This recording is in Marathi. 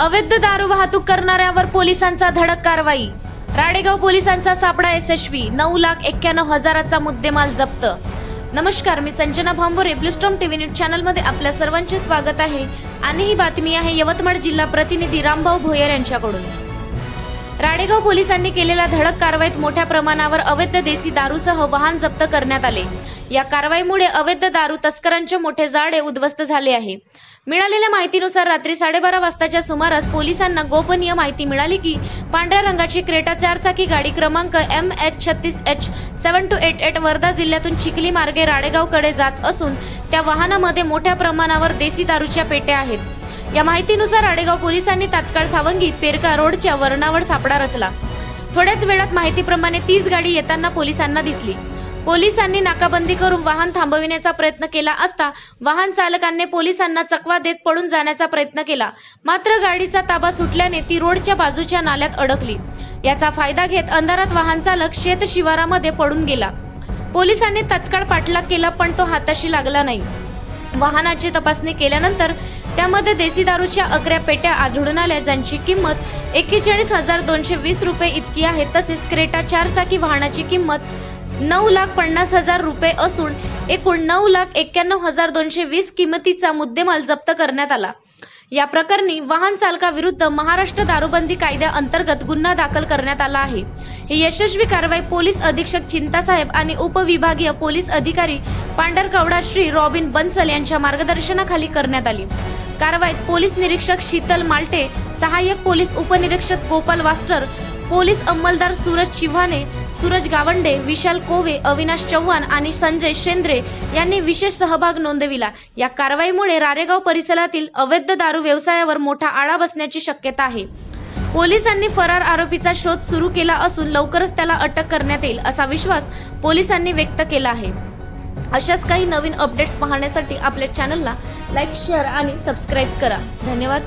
अवैध दारू वाहतूक करणाऱ्यावर पोलिसांचा धडक कारवाई. राडेगाव पोलिसांचा सापडा यशस्वी नऊ लाख एक्क्याण्णव हजाराचा मुद्देमाल जप्त. नमस्कार मी Sanjana Bhambore Blue Storm TV news चॅनलमध्ये आपल्या सर्वांचे स्वागत आहे. आणि ही बातमी आहे यवतमाळ जिल्हा प्रतिनिधी रामभाऊ भोयर यांच्याकडून. राडेगाव पोलिसांनी केलेल्या धडक कारवाईत मोठ्या प्रमाणावर अवैध देसी दारूसह वाहन जप्त करण्यात आले. या कारवाईमुळे अवैध दारू तस्करांचे मोठे जाळे उद्ध्वस्त झाले आहे. मिळालेल्या माहितीनुसार रात्री साडेबारा वाजताच्या सुमारास पोलिसांना गोपनीय माहिती मिळाली की पांढऱ्या रंगाची क्रेटा चारचाकी गाडी क्रमांक एम एच छत्तीस H seven two eight eight Wardha जिल्ह्यातून चिखली मार्गे राडेगावकडे जात असून त्या वाहनामध्ये मोठ्या प्रमाणावर देसी दारूच्या पेट्या आहेत. या माहितीनुसार आडेगाव पोलिसांनी तात्काळ सावंगी पेरका रोडच्या वरणावर सापडा रचला. थोड्याच वेळात माहितीप्रमाणे तीच गाडी येताना पोलिसांना दिसली. पोलिसांनी नाकाबंदी करून वाहन थांबविण्याचा प्रयत्न केला असता वाहन चालकांनी पोलिसांना चकवा देत पळून जाण्याचा प्रयत्न केला. मात्र गाडीचा ताबा सुटल्याने ती रोडच्या बाजूच्या नाल्यात अडकली. याचा फायदा घेत अंधारात वाहन चालक शेत शिवारामध्ये पडून गेला. पोलिसांनी तत्काळ पाठलाग केला पण तो हाताशी लागला नाही. वाहनाची तपासणी केल्यानंतर त्यामध्ये देसी दारूच्या अकरा पेट्या आढळून आल्या ज्यांची किंमत एक्केचाळीस हजार दोनशे वीस रुपये इतकी आहे. तसेच क्रेटा चारचाकी वाहनाची किंमत नऊ लाख पन्नास हजार रुपये असून एकूण नऊ लाख एक्क्याण्णव हजार दोनशे वीस किमतीचा मुद्देमाल जप्त करण्यात आला. या प्रकरणी वाहन चालकाविरुद्ध महाराष्ट्र दारूबंदी कायद्याअंतर्गत गुन्हा दाखल करण्यात आला आहे. ही यशस्वी कारवाई पोलीस अधीक्षक चिंतासाहेब आणि उपविभागीय पोलीस अधिकारी पांढरकवडा श्री रॉबिन बन्सल यांच्या मार्गदर्शनाखाली करण्यात आली. कारवाईत पोलीस निरीक्षक शीतल माल्टे सहाय्यक पोलीस उपनिरीक्षक गोपाल वास्टर पोलीस अंमलदार सूरज चिव्हाणे सूरज गावंडे विशाल कोवे अविनाश चव्हाण आणि संजय शेंद्रे यांनी विशेष सहभाग नोंदविला. या कारवाईमुळे रारेगाव परिसरातील अवैध दारू व्यवसायावर मोठा आळा बसण्याची शक्यता आहे. पोलिसांनी फरार आरोपीचा शोध सुरू केला असून लवकरच त्याला अटक करण्यात येईल असा विश्वास पोलिसांनी व्यक्त केला आहे. अशाच काही नवीन अपडेट्स पाहण्यासाठी आपल्या चॅनलला लाईक शेअर आणि सबस्क्राईब करा. धन्यवाद.